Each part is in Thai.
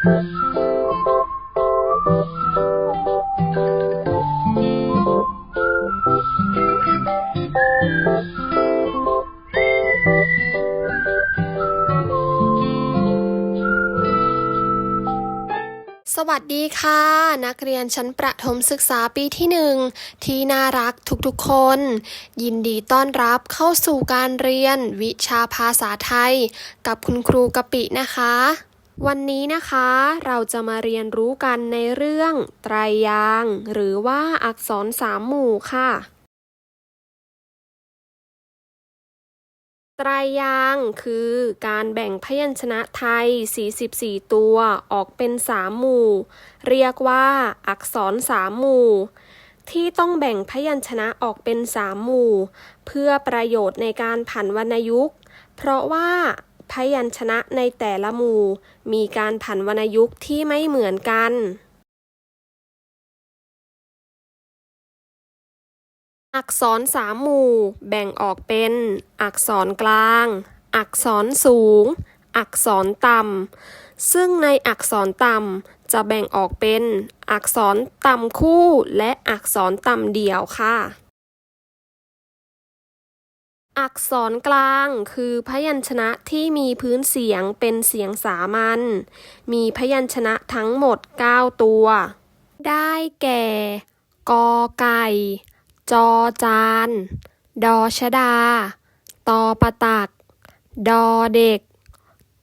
สวัสดีค่ะ นักเรียนชั้นประถมศึกษาปีที่หนึ่งที่น่ารักทุกๆคน ยินดีต้อนรับเข้าสู่การเรียนวิชาภาษาไทย กับคุณครูกะปินะคะ วันนี้นะคะเราจะมาเรียนรู้กันในเรื่องไตรยาง หรือว่าอักษรสามหมู่ค่ะ ไตรยางคือการแบ่งพยัญชนะไทย 44 ตัวออกเป็น3หมู่ เรียกว่าอักษรสามหมู่ที่ต้องแบ่งพยัญชนะออกเป็น3หมู่ เพื่อประโยชน์ในการผันวรรณยุกต์ เพราะว่า พยัญชนะในแต่ละหมู่ มีการผันวรรณยุกต์ที่ไม่เหมือนกันอักษรสามหมู่ แบ่งออกเป็น อักษรกลาง อักษรสูง อักษรต่ำ ซึ่งในอักษรต่ำจะแบ่งออกเป็น อักษรต่ำคู่และอักษรต่ำเดี่ยวค่ะ อักษรกลางคือพยัญชนะที่มีพื้นเสียงเป็นเสียงสามัญ มีพยัญชนะทั้งหมด 9 ตัว ได้แก่ กอไก่ จอจาน ดอชดา ตอปะตัก ดอเด็ก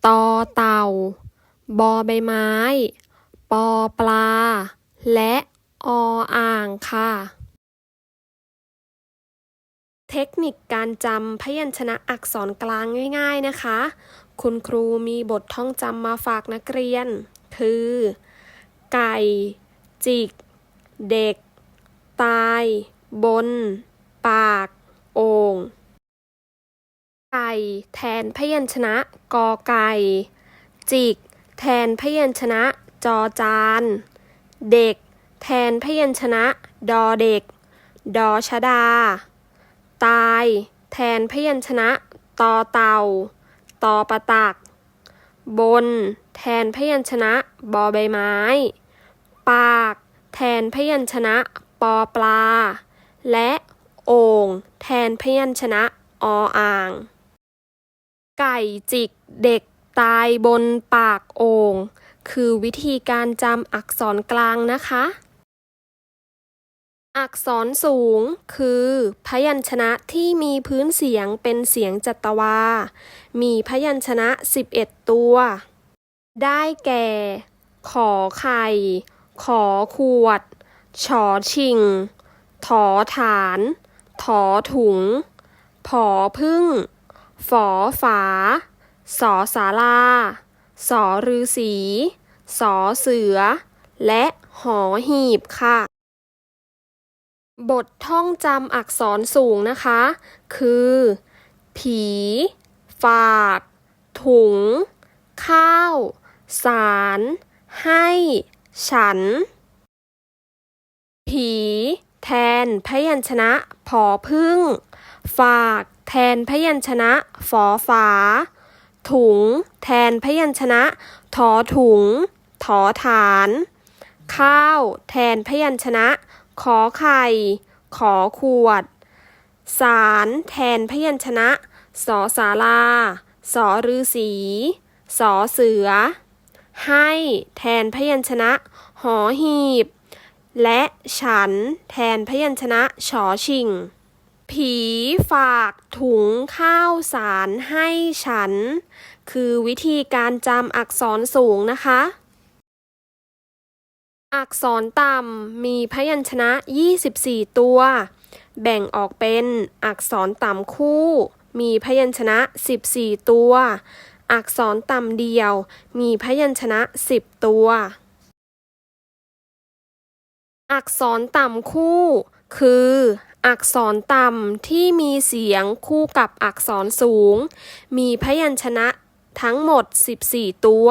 ตอเต่า บอใบไม้ ปอปลา และออ่างค่ะ เทคนิคการจำพยัญชนะอักษรกลางง่าย ๆนะคะ คุณครูมีบทท่องจำมาฝากนักเรียน คือ ไก่ จิก เด็ก ตาย บน ปาก โอ่งไก่ แทนพยัญชนะกอไก่ จิก แทนพยัญชนะจอจาน เด็ก แทนพยัญชนะ ดอเด็ก ดอชดา ตาย แทนพยัญชนะ ตอเต่า ตอประตัก บน แทนพยัญชนะ บอใบไม้ ปาก แทนพยัญชนะ ปอปลา และโอ่งแทนพยัญชนะ ออ่าง ไก่จิกเด็กตายบนปากโอ่งคือวิธีการจำอักษรกลางนะคะ อักษรสูง คือ พยัญชนะที่มีพื้นเสียงเป็นเสียงจัตวา มีพยัญชนะ 11 ตัว ได้แก่ ขอไข่ ขอขวดชอชิง ถอฐาน ถอถุง ผอพึ่ง ฝอฝา สอสาราสอฤาษีสอเสือ และหอหีบค่ะ บทท่องจำอักษรสูงนะคะ คือ ผี ฝาก ถุง ข้าว สาร ให้ ฉัน ผี แทนพยัญชนะ ผอพึ่ง ฝาก แทนพยัญชนะ ฝอฝา ถุง แทนพยัญชนะ ถอถุง ถอฐาน ข้าว แทนพยัญชนะ ขอไข่ ขอขวด สารแทนพยัญชนะสอสาราสอฤษีสอเสือ ให้แทนพยัญชนะหอหีบ และฉันแทนพยัญชนะชอชิง ผีฝากถุงข้าวสารให้ฉัน คือวิธีการจำอักษรสูงนะคะ อักษรต่ำมีพยัญชนะ 24 ตัว แบ่งออกเป็นอักษรต่ำคู่ มีพยัญชนะ 14 ตัว อักษรต่ำเดียว มีพยัญชนะ 10 ตัว อักษรต่ำคู่ คือ อักษรต่ำที่มีเสียงคู่กับอักษรสูง มีพยัญชนะทั้งหมด 14 ตัว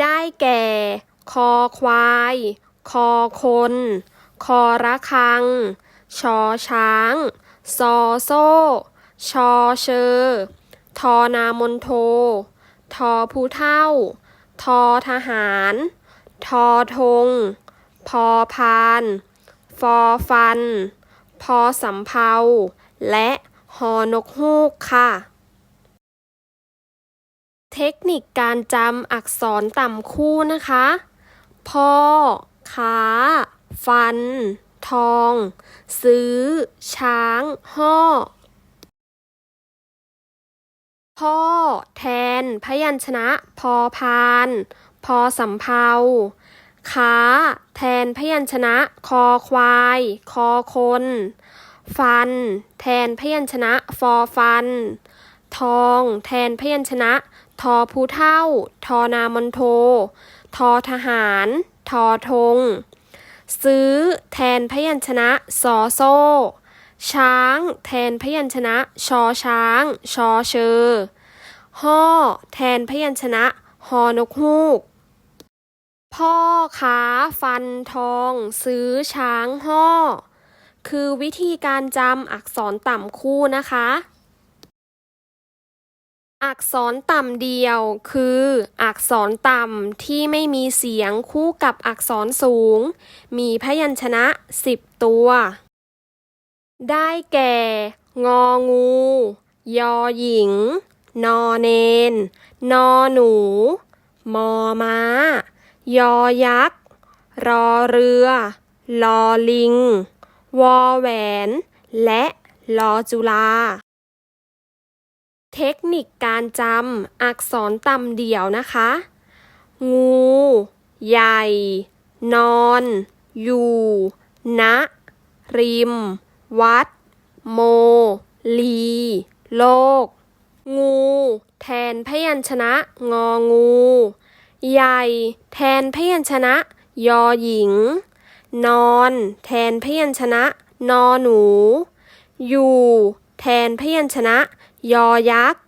ได้แก่ คอควาย คอคน คอระคัง ชอช้าง ซอโซ่ ชอเชอ ทอนามนโท ทอผู้เท่าททอทหาร ทอทงพอพาน ฟอฟัน พอสำเภาและฮอนกฮูกค่ะ เทคนิคการจำอักษรต่ำคู่นะคะ พ่อค้า ฟัน ทอง ซื้อ ช้าง ห่อ พ่อ แทน พยัญชนะ พอพาน พอสำเภาค้าแทนพยัญชนะ คอควาย คอคน ฟัน แทนพยัญชนะฟอฟัน ทอง แทนพยัญชนะ ทอผู้เท่า ทอนามนโท ทอทหาร ทอทงซื้อ แทนพยัญชนะสอโซ่ ช้าง แทนพยัญชนะชอช้าง ชอเชอห่อแทนพยัญชนะฮอนกฮูก พ่อค้าฟันทอง ซื้อช้างห่อคือวิธีการจำอักษรต่ำคู่นะคะ อักษรต่ำเดียว คือ อักษรต่ำที่ไม่มีเสียงคู่กับอักษรสูง มีพยัญชนะ10ตัว ได้แก่ งองู ยอหญิง นอเนน นอหนู มอม้า ยอยักษ์ รอเรือ ลอลิง วอแหวน และลอจุฬา เทคนิคการจำอักษรต่ำเดี่ยวนะคะ งู ใหญ่ นอน อยู่ณริม วัด โม ลี โลก งู แทนพยัญชนะ งองู ใหญ่ แทนพยัญชนะ ยอหญิง นอน แทนพยัญชนะ นอหนู อยู่ แทนพยัญชนะ ยอยักษ์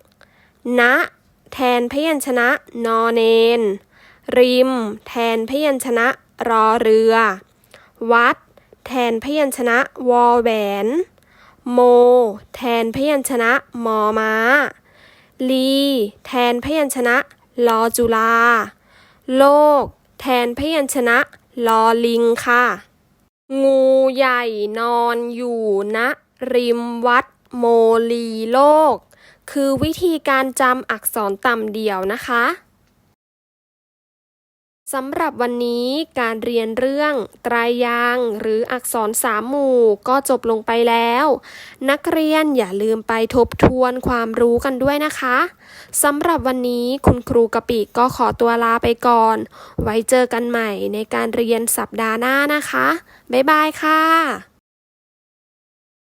ณ แทนพยัญชนะ นอเนน ริม แทนพยัญชนะ รอเรือ วัด แทนพยัญชนะ วอแหวน โม แทนพยัญชนะ มอม้า ลี แทนพยัญชนะ ลอจุฬาโลก แทนพยัญชนะ ลอลิงค่ะ งูใหญ่นอนอยู่ณริมวัด โมลีโลก คือวิธีการจำอักษรต่ำเดี่ยวนะคะสำหรับวันนี้การเรียนเรื่องตรายางหรืออักษรสามหมู่ก็จบลงไปแล้ว นักเรียนอย่าลืมไปทบทวนความรู้กันด้วยนะคะสำหรับวันนี้คุณครูกะปิก็ขอตัวลาไปก่อน ไว้เจอกันใหม่ในการเรียนสัปดาห์หน้านะคะ บ๊ายบายค่ะ